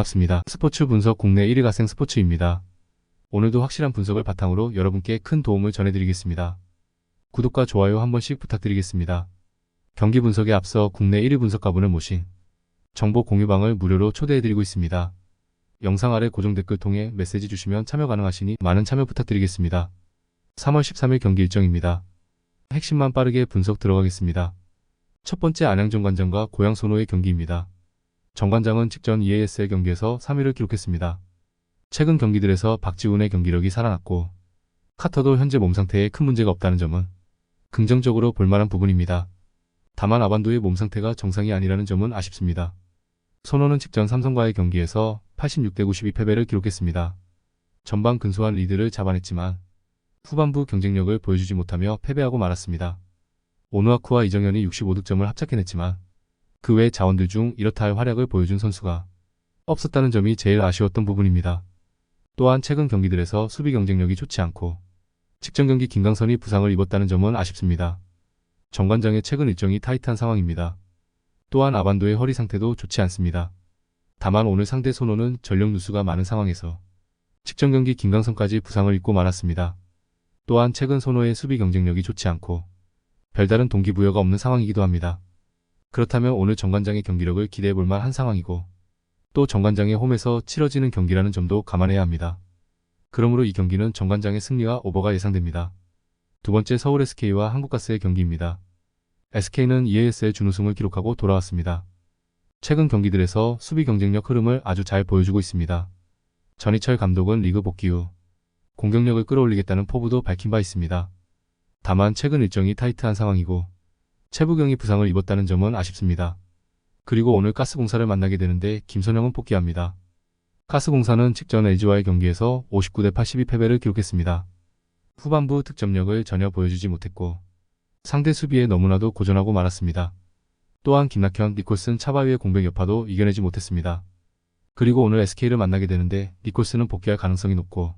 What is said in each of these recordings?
반갑습니다. 스포츠 분석 국내 1위 가생 스포츠입니다. 오늘도 확실한 분석을 바탕으로 여러분께 큰 도움을 전해드리겠습니다. 구독과 좋아요 한 번씩 부탁드리겠습니다. 경기 분석에 앞서 국내 1위 분석가분을 모신 정보 공유방을 무료로 초대해드리고 있습니다. 영상 아래 고정 댓글 통해 메시지 주시면 참여 가능하시니 많은 참여 부탁드리겠습니다. 3월 13일 경기 일정입니다. 핵심만 빠르게 분석 들어가겠습니다. 첫 번째 안양정관장과 고양선호의 경기입니다. 정관장은 직전 EASL 경기에서 3위를 기록했습니다. 최근 경기들에서 박지훈의 경기력이 살아났고 카터도 현재 몸 상태에 큰 문제가 없다는 점은 긍정적으로 볼만한 부분입니다. 다만 아반도의 몸 상태가 정상이 아니라는 점은 아쉽습니다. 손호는 직전 삼성과의 경기에서 86대 92 패배를 기록했습니다. 전반 근소한 리드를 잡아냈지만 후반부 경쟁력을 보여주지 못하며 패배하고 말았습니다. 오누아쿠와 이정현이 65득점을 합작해냈지만 그 외 자원들 중 이렇다 할 활약을 보여준 선수가 없었다는 점이 제일 아쉬웠던 부분입니다. 또한 최근 경기들에서 수비 경쟁력이 좋지 않고 직전 경기 김강선이 부상을 입었다는 점은 아쉽습니다. 정관장의 최근 일정이 타이트한 상황입니다. 또한 아반도의 허리 상태도 좋지 않습니다. 다만 오늘 상대 손호는 전력 누수가 많은 상황에서 직전 경기 김강선까지 부상을 입고 말았습니다. 또한 최근 손호의 수비 경쟁력이 좋지 않고 별다른 동기부여가 없는 상황이기도 합니다. 그렇다면 오늘 정관장의 경기력을 기대해 볼 만한 상황이고 또 정관장의 홈에서 치러지는 경기라는 점도 감안해야 합니다. 그러므로 이 경기는 정관장의 승리와 오버가 예상됩니다. 두 번째 서울 SK와 한국가스의 경기입니다. SK는 EAS의 준우승을 기록하고 돌아왔습니다. 최근 경기들에서 수비 경쟁력 흐름을 아주 잘 보여주고 있습니다. 전희철 감독은 리그 복귀 후 공격력을 끌어올리겠다는 포부도 밝힌 바 있습니다. 다만 최근 일정이 타이트한 상황이고 최부경이 부상을 입었다는 점은 아쉽습니다. 그리고 오늘 가스공사를 만나게 되는데 김선영은 복귀합니다. 가스공사는 직전 LG와의 경기에서 59대 82 패배를 기록했습니다. 후반부 득점력을 전혀 보여주지 못했고 상대 수비에 너무나도 고전하고 말았습니다. 또한 김낙현, 니콜슨 차바위의 공백 여파도 이겨내지 못했습니다. 그리고 오늘 SK를 만나게 되는데 니콜스는 복귀할 가능성이 높고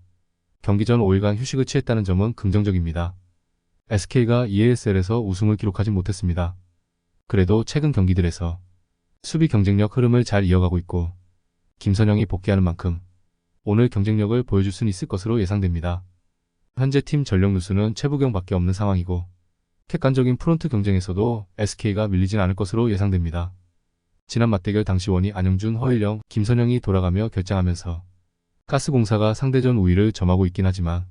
경기 전 5일간 휴식을 취했다는 점은 긍정적입니다. SK가 EASL에서 우승을 기록하지 못했습니다. 그래도 최근 경기들에서 수비 경쟁력 흐름을 잘 이어가고 있고 김선영이 복귀하는 만큼 오늘 경쟁력을 보여줄 수는 있을 것으로 예상됩니다. 현재 팀 전력 누수는 최부경밖에 없는 상황이고 객관적인 프론트 경쟁에서도 SK가 밀리진 않을 것으로 예상됩니다. 지난 맞대결 당시 원이 안영준, 허일영, 김선영이 돌아가며 결장하면서 가스공사가 상대전 우위를 점하고 있긴 하지만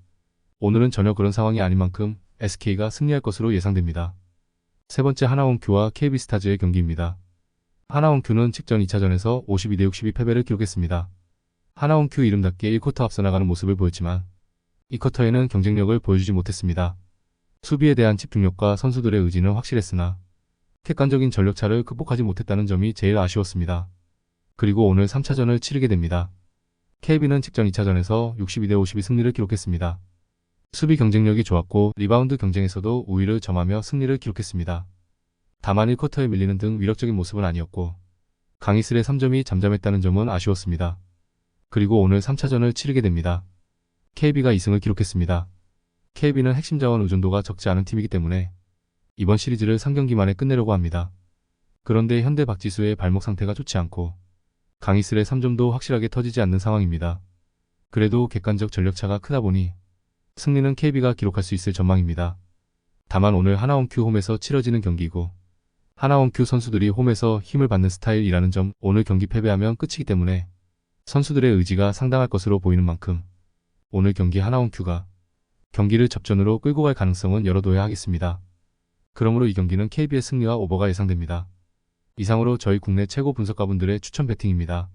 오늘은 전혀 그런 상황이 아닌 만큼 SK가 승리할 것으로 예상됩니다. 세 번째 하나원큐와 KB스타즈의 경기입니다. 하나원큐는 직전 2차전에서 52대 62 패배를 기록했습니다. 하나원큐 이름답게 1쿼터 앞서 나가는 모습을 보였지만 2쿼터에는 경쟁력을 보여주지 못했습니다. 수비에 대한 집중력과 선수들의 의지는 확실했으나 객관적인 전력차를 극복하지 못했다는 점이 제일 아쉬웠습니다. 그리고 오늘 3차전을 치르게 됩니다. KB는 직전 2차전에서 62대 52 승리를 기록했습니다. 수비 경쟁력이 좋았고 리바운드 경쟁에서도 우위를 점하며 승리를 기록했습니다. 다만 1쿼터에 밀리는 등 위력적인 모습은 아니었고 강희슬의 3점이 잠잠했다는 점은 아쉬웠습니다. 그리고 오늘 3차전을 치르게 됩니다. KB가 2승을 기록했습니다. KB는 핵심 자원 의존도가 적지 않은 팀이기 때문에 이번 시리즈를 3경기 만에 끝내려고 합니다. 그런데 현대 박지수의 발목 상태가 좋지 않고 강희슬의 3점도 확실하게 터지지 않는 상황입니다. 그래도 객관적 전력차가 크다 보니 승리는 KB가 기록할 수 있을 전망입니다. 다만 오늘 하나원큐 홈에서 치러지는 경기이고 하나원큐 선수들이 홈에서 힘을 받는 스타일이라는 점 오늘 경기 패배하면 끝이기 때문에 선수들의 의지가 상당할 것으로 보이는 만큼 오늘 경기 하나원큐가 경기를 접전으로 끌고 갈 가능성은 열어둬야 하겠습니다. 그러므로 이 경기는 KB의 승리와 오버가 예상됩니다. 이상으로 저희 국내 최고 분석가분들의 추천 배팅입니다.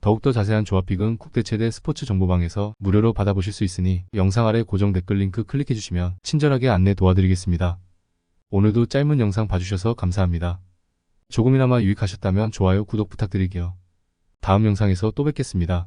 더욱더 자세한 조합픽은 국대 최대 스포츠 정보방에서 무료로 받아보실 수 있으니 영상 아래 고정 댓글 링크 클릭해주시면 친절하게 안내 도와드리겠습니다. 오늘도 짧은 영상 봐주셔서 감사합니다. 조금이나마 유익하셨다면 좋아요, 구독 부탁드릴게요. 다음 영상에서 또 뵙겠습니다.